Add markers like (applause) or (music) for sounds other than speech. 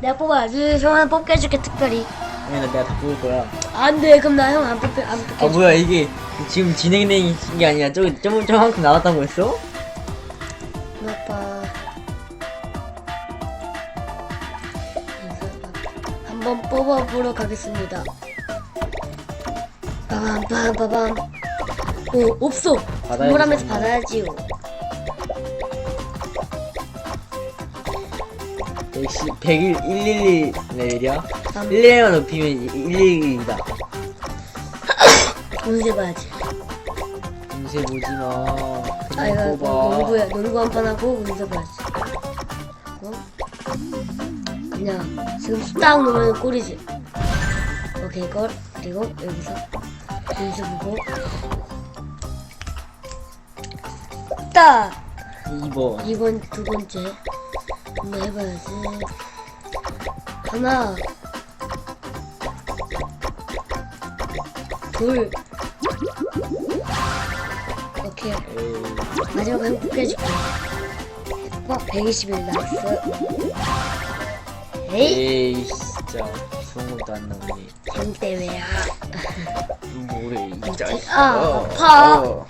내가 뽑아야지. 형 하나 뽑게 해줄게 특별히. 아니 나 내가 다 뽑을 거야 안 돼. 그럼 나 형 안 뽑게 안 뽑게. 아 해줄게. 뭐야 이게 지금 진행된 게 아니라 저기 좀 저만큼 나왔던 거였어? 아빠. 한번 뽑아보러 가겠습니다. 빠밤 빠밤 빠밤. 오 없어. 받아야지, 선물하면서 선물. 받아야지요. 역시 101, 111 레벨이야? 다음 111만 높이면 111이다 (coughs) 운세 봐야지. 인쇄 보지마 아 이거 그냥 뽑아 농구야 농구 한 판 하고 운세 봐야지. 어? 그냥 지금 딱 놓으면 꼴이지. 오케이 이걸 그리고 여기서 운세 보고 딱 2번 이번 두 번째 한번 해봐야지. 하나, 둘, 오케이. 마지막 행복해 줄게. 어, 121 나왔어. 에이, 에이 진짜 좋은 것도 안 나오네 형 때문이야. 뭐래 이 자식 아, 아파. 어.